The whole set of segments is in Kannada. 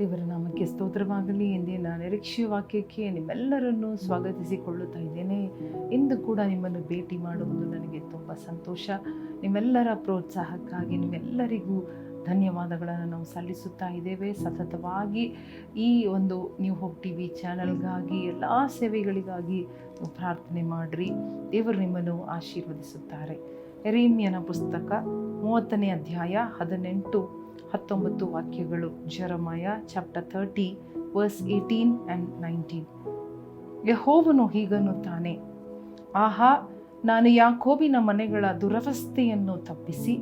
ದೇವರ ನಾಮಕ್ಕೆ ಸ್ತೋತ್ರವಾಗಲಿ ಎಂದಿನ ನಿರೀಕ್ಷೆ ವಾಕ್ಯಕ್ಕೆ ನಿಮ್ಮೆಲ್ಲರನ್ನು ಸ್ವಾಗತಿಸಿಕೊಳ್ಳುತ್ತಾ ಇದ್ದೇನೆ. ಇಂದು ಕೂಡ ನಿಮ್ಮನ್ನು ಭೇಟಿ ಮಾಡುವುದು ನನಗೆ ತುಂಬ ಸಂತೋಷ. ನಿಮ್ಮೆಲ್ಲರ ಪ್ರೋತ್ಸಾಹಕ್ಕಾಗಿ ನಿಮ್ಮೆಲ್ಲರಿಗೂ ಧನ್ಯವಾದಗಳನ್ನು ನಾವು ಸಲ್ಲಿಸುತ್ತಾ ಇದ್ದೇವೆ. ಸತತವಾಗಿ ಈ ಒಂದು ನ್ಯೂ ಹೋಪ್ ಟಿ ವಿ ಚಾನಲ್ಗಾಗಿ, ಎಲ್ಲ ಸೇವೆಗಳಿಗಾಗಿ ಪ್ರಾರ್ಥನೆ ಮಾಡಿರಿ. ದೇವರು ನಿಮ್ಮನ್ನು ಆಶೀರ್ವದಿಸುತ್ತಾರೆ. ಎರೀಮ್ಯನ ಪುಸ್ತಕ ಮೂವತ್ತನೇ ಅಧ್ಯಾಯ ಹದಿನೆಂಟು ಹತ್ತೊಂಬತ್ತು ವಾಕ್ಯಗಳು, Jeremiah chapter thirty verse eighteen and nineteen. ಯಹೋವನು ಹೀಗನ್ನುತ್ತಾನೆ ಆಹಾ, ನಾನು ಯಾಕೋಬಿನ ಮನೆಗಳ ದುರವಸ್ಥೆಯನ್ನು ತಪ್ಪಿಸಿ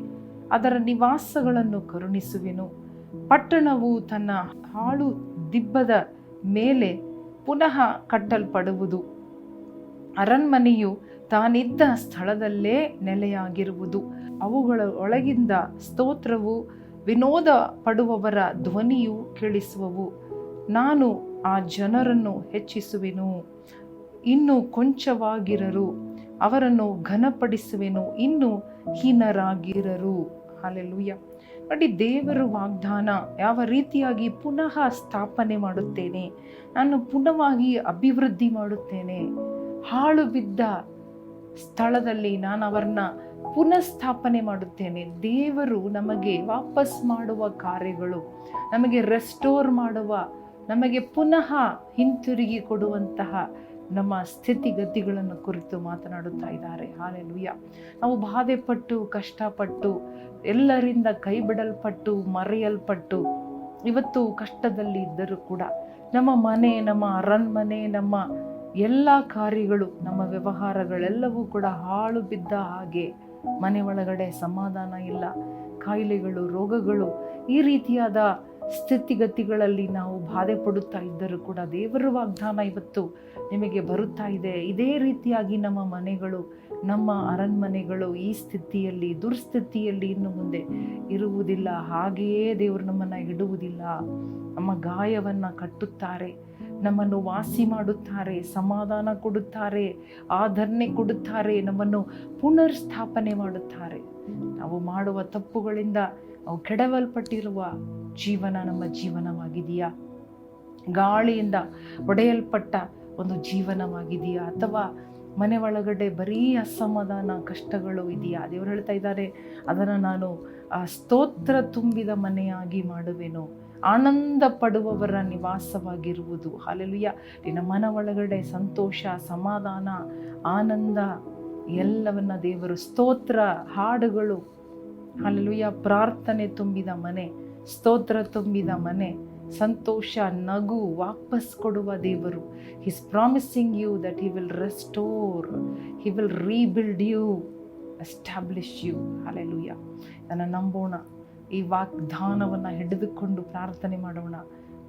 ಅದರ ನಿವಾಸಗಳನ್ನು ಕರುಣಿಸುವೆನು. ಪಟ್ಟಣವು ತನ್ನ ಹಾಳು ದಿಬ್ಬದ ಮೇಲೆ ಪುನಃ ಕಟ್ಟಲ್ಪಡುವುದು. ಅರಣ್ಮನೆಯು ತಾನಿದ್ದ ಸ್ಥಳದಲ್ಲೇ ನೆಲೆಯಾಗಿರುವುದು. ಅವುಗಳ ಒಳಗಿಂದ ಸ್ತೋತ್ರವು ವಿನೋದ ಪಡುವವರ ಧ್ವನಿಯು ಕೇಳಿಸುವವು. ನಾನು ಆ ಜನರನ್ನು ಹೆಚ್ಚಿಸುವೆನು. ಇನ್ನು ಕೊಂಚವಾಗಿರರು. ಅವರನ್ನು ಘನಪಡಿಸುವೆನು. ಇನ್ನು ಹೀನರಾಗಿರರು. ಹಾಲೆಲೂಯ. ನೋಡಿ, ದೇವರು ವಾಗ್ದಾನ. ಯಾವ ರೀತಿಯಾಗಿ ಪುನಃ ಸ್ಥಾಪನೆ ಮಾಡುತ್ತೇನೆ. ನಾನು ಪುನಃವಾಗಿ ಅಭಿವೃದ್ಧಿ ಮಾಡುತ್ತೇನೆ. ಹಾಳು ಬಿದ್ದ ಸ್ಥಳದಲ್ಲಿ ನಾನು ಅವರನ್ನ ಪುನಃಸ್ಥಾಪನೆ ಮಾಡುತ್ತೇನೆ. ದೇವರು ನಮಗೆ ವಾಪಸ್ ಮಾಡುವ ಕಾರ್ಯಗಳು, ನಮಗೆ ರೆಸ್ಟೋರ್ ಮಾಡುವ, ನಮಗೆ ಪುನಃ ಹಿಂತಿರುಗಿ ಕೊಡುವಂತಹ ನಮ್ಮ ಸ್ಥಿತಿಗತಿಗಳನ್ನು ಕುರಿತು ಮಾತನಾಡುತ್ತಾ ಇದ್ದಾರೆ. ಹಾಲೆಲುಯ್ಯ. ನಾವು ಬಾಧೆಪಟ್ಟು, ಕಷ್ಟಪಟ್ಟು, ಎಲ್ಲರಿಂದ ಕೈಬಿಡಲ್ಪಟ್ಟು, ಮರೆಯಲ್ಪಟ್ಟು, ಇವತ್ತು ಕಷ್ಟದಲ್ಲಿ ಇದ್ದರೂ ಕೂಡ ನಮ್ಮ ಮನೆ, ನಮ್ಮ ಅರಣ್ಮನೆ, ನಮ್ಮ ಎಲ್ಲ ಕಾರ್ಯಗಳು, ನಮ್ಮ ವ್ಯವಹಾರಗಳೆಲ್ಲವೂ ಕೂಡ ಹಾಳು ಬಿದ್ದ ಹಾಗೆ ಮನೆ ಒಳಗಡೆ ಸಮಾಧಾನ ಇಲ್ಲ ಕಾಯಿಲೆಗಳು ರೋಗಗಳು ಈ ರೀತಿಯಾದ ಸ್ಥಿತಿಗತಿಗಳಲ್ಲಿ ನಾವು ಬಾಧೆ ಪಡುತ್ತಾ ಇದ್ದರೂ ಕೂಡ ದೇವರ ವಾಗ್ದಾನ ಇವತ್ತು ನಿಮಗೆ ಬರುತ್ತಾ ಇದೆ. ಇದೇ ರೀತಿಯಾಗಿ ನಮ್ಮ ಮನೆಗಳು, ನಮ್ಮ ಅರಣ್ಮನೆಗಳು ಈ ಸ್ಥಿತಿಯಲ್ಲಿ, ದುರ್ಸ್ಥಿತಿಯಲ್ಲಿ ಇನ್ನು ಮುಂದೆ ಇರುವುದಿಲ್ಲ. ಹಾಗೆಯೇ ದೇವರು ನಮ್ಮನ್ನು ಇಡುವುದಿಲ್ಲ. ನಮ್ಮ ಗಾಯವನ್ನು ಕಟ್ಟುತ್ತಾರೆ, ನಮ್ಮನ್ನು ವಾಸಿ ಮಾಡುತ್ತಾರೆ, ಸಮಾಧಾನ ಕೊಡುತ್ತಾರೆ, ಆಧರಣೆ ಕೊಡುತ್ತಾರೆ, ನಮ್ಮನ್ನು ಪುನರ್ ಸ್ಥಾಪನೆ ಮಾಡುತ್ತಾರೆ. ನಾವು ಮಾಡುವ ತಪ್ಪುಗಳಿಂದ ನಾವು ಕೆಡವಲ್ಪಟ್ಟಿರುವ ಜೀವನ ನಮ್ಮ ಜೀವನವಾಗಿದೆಯಾ? ಗಾಳಿಯಿಂದ ಒಡೆಯಲ್ಪಟ್ಟ ಒಂದು ಜೀವನವಾಗಿದೆಯಾ? ಅಥವಾ ಮನೆ ಒಳಗಡೆ ಬರೀ ಅಸಮಾಧಾನ, ಕಷ್ಟಗಳು ಇದೆಯಾ? ದೇವರು ಹೇಳ್ತಾ ಇದ್ದಾರೆ, ಅದನ್ನು ನಾನು ಸ್ತೋತ್ರ ತುಂಬಿದ ಮನೆಯಾಗಿ ಮಾಡುವೆನು. ಆನಂದ ಪಡುವವರ ನಿವಾಸವಾಗಿರುವುದು. ಹಾಲೆಲುಯ್ಯ. ನಿನ್ನ ಮನ ಒಳಗಡೆ ಸಂತೋಷ, ಸಮಾಧಾನ, ಆನಂದ, ಎಲ್ಲವನ್ನ ದೇವರು, ಸ್ತೋತ್ರ, ಹಾಡುಗಳು. ಹಾಲೆಲುಯ್ಯ. ಪ್ರಾರ್ಥನೆ ತುಂಬಿದ ಮನೆ. ಸ್ತೋತ್ರ ತುಂಬಿದ ಮನೆ, ಸಂತೋಷ, ನಗು ವಾಪಸ್ ಕೊಡುವ ದೇವರು. His promising you that he will restore he will rebuild you establish you hallelujah ನನ್ನ ನಂಬೋಣ, ಈ ವಾಗ್ದಾನವನ್ನು ಹಿಡಿದುಕೊಂಡು ಪ್ರಾರ್ಥನೆ ಮಾಡೋಣ.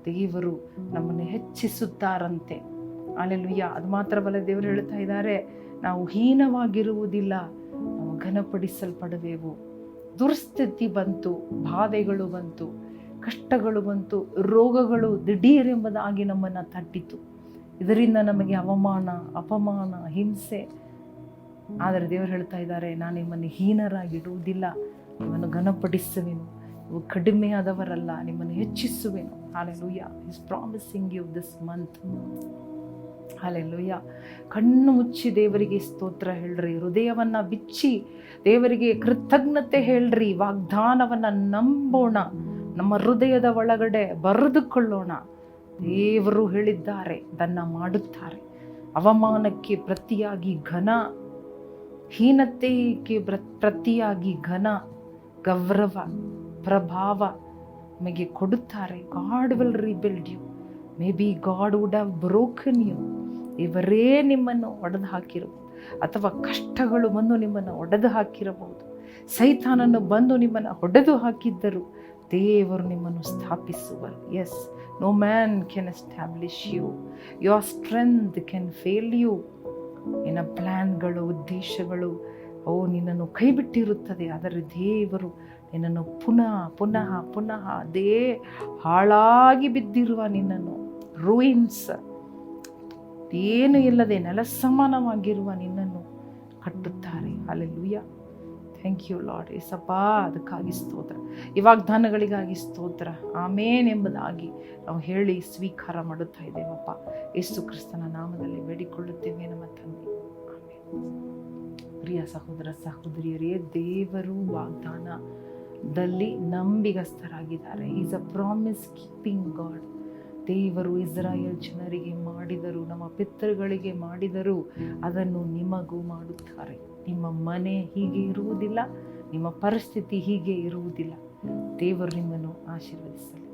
ದೇವರು ನಮ್ಮನ್ನು ಹೆಚ್ಚಿಸುತ್ತಾರಂತೆ. ಅಲೆಲುಯ್ಯ ಅದು ಮಾತ್ರವಲ್ಲ, ದೇವರು ಹೇಳ್ತಾ ಇದ್ದಾರೆ, ನಾವು ಹೀನವಾಗಿರುವುದಿಲ್ಲ, ನಾವು ಘನಪಡಿಸಲ್ಪಡುವೆವು. ದುರ್ಸ್ಥಿತಿ ಬಂತು, ಬಾಧೆಗಳು ಬಂತು, ಕಷ್ಟಗಳು ಬಂತು, ರೋಗಗಳು ದಿಢೀರೆಂಬುದಾಗಿ ನಮ್ಮನ್ನು ತಟ್ಟಿತು. ಇದರಿಂದ ನಮಗೆ ಅವಮಾನ, ಅಪಮಾನ, ಹಿಂಸೆ. ಆದರೆ ದೇವರು ಹೇಳ್ತಾ ಇದ್ದಾರೆ, ನಾನು ನಿಮ್ಮನ್ನು ಹೀನರಾಗಿಡುವುದಿಲ್ಲ, ನಿಮ್ಮನ್ನು ಘನಪಡಿಸುವೆನು. ನೀವು ಕಡಿಮೆಯಾದವರಲ್ಲ, ನಿಮ್ಮನ್ನು ಹೆಚ್ಚಿಸುವೆನು. Hallelujah is promising you this month hallelujah ಕಣ್ಣು ಮುಚ್ಚಿ ದೇವರಿಗೆ ಸ್ತೋತ್ರ ಹೇಳ್ರಿ, ಹೃದಯವನ್ನು ಬಿಚ್ಚಿ ದೇವರಿಗೆ ಕೃತಜ್ಞತೆ ಹೇಳ್ರಿ, ವಾಗ್ದಾನವನ್ನು ನಂಬೋಣ, ನಮ್ಮ ಹೃದಯದ ಒಳಗಡೆ ಬರೆದುಕೊಳ್ಳೋಣ. ದೇವರು ಹೇಳಿದ್ದಾರೆ ಅದನ್ನು ಮಾಡುತ್ತಾರೆ. ಅವಮಾನಕ್ಕೆ ಪ್ರತಿಯಾಗಿ ಘನ, ಹೀನತೆಗೆ ಪ್ರತಿಯಾಗಿ ಘನ, ಗೌರವ, ಪ್ರಭಾವ ನಮಗೆ ಕೊಡುತ್ತಾರೆ. God will rebuild you maybe God would have broken you ಇವರೇ ನಿಮ್ಮನ್ನು ಒಡೆದು ಹಾಕಿರಬಹುದು. ಅಥವಾ ಕಷ್ಟಗಳು ಬಂದು ನಿಮ್ಮನ್ನು ಒಡೆದು ಹಾಕಿರಬಹುದು. ಸೈತಾನನ್ನು ಬಂದು ನಿಮ್ಮನ್ನು ಹೊಡೆದು ಹಾಕಿದ್ದರು. ದೇವರು ನಿಮ್ಮನ್ನು ಸ್ಥಾಪಿಸುವರು. Yes no man can establish you your strength can fail you ನಿನ್ನ ಪ್ಲ್ಯಾನ್ಗಳು ಉದ್ದೇಶಗಳು, ಅವು ನಿನ್ನನ್ನು ಕೈಬಿಟ್ಟಿರುತ್ತದೆ. ಆದರೆ ದೇವರು ನಿನ್ನನ್ನು ಪುನಃ ಪುನಃ ಪುನಃ ಅದೇ ಹಾಳಾಗಿ ಬಿದ್ದಿರುವ ನಿನ್ನನ್ನು ರೂಯಿನ್ಸ್ ಏನು ಇಲ್ಲದೆ ನೆಲಸಮಾನವಾಗಿರುವ ನಿನ್ನನ್ನು ಕಟ್ಟುತ್ತಾರೆ. ಅಲ್ಲೆಲ್ಲೂಯ್ಯ ಥ್ಯಾಂಕ್ ಯು ಲಾರ್ಡ್ ಏಸಪ್ಪ, ಅದಕ್ಕಾಗಿ ಸ್ತೋತ್ರ. ಈ ವಾಗ್ದಾನಗಳಿಗಾಗಿ ಸ್ತೋತ್ರ. ಆಮೇನ್ ಎಂಬುದಾಗಿ ನಾವು ಹೇಳಿ ಸ್ವೀಕಾರ ಮಾಡುತ್ತಾ ಇದ್ದೇವಪ್ಪ. ಯೇಸು ಕ್ರಿಸ್ತನ ನಾಮದಲ್ಲಿ ಬೇಡಿಕೊಳ್ಳುತ್ತೇವೆ ನಮ್ಮ ತಂದೆ. ಪ್ರಿಯ ಸಹೋದರ ಸಹೋದರಿಯರೇ, ದೇವರು ವಾಗ್ದಾನದಲ್ಲಿ ನಂಬಿಗಸ್ತರಾಗಿದ್ದಾರೆ. Is a promise keeping God ದೇವರು ಇಸ್ರಾಯೇಲ್ ಜನರಿಗೆ ಮಾಡಿದರು, ನಮ್ಮ ಪಿತೃಗಳಿಗೆ ಮಾಡಿದರು, ಅದನ್ನು ನಿಮಗೂ ಮಾಡುತ್ತಾರೆ. ನಿಮ್ಮ ಮನೆ ಹೀಗೆ ಇರುವುದಿಲ್ಲ, ನಿಮ್ಮ ಪರಿಸ್ಥಿತಿ ಹೀಗೆ ಇರುವುದಿಲ್ಲ. ದೇವರು ನಿಮ್ಮನ್ನು ಆಶೀರ್ವದಿಸಲಿ.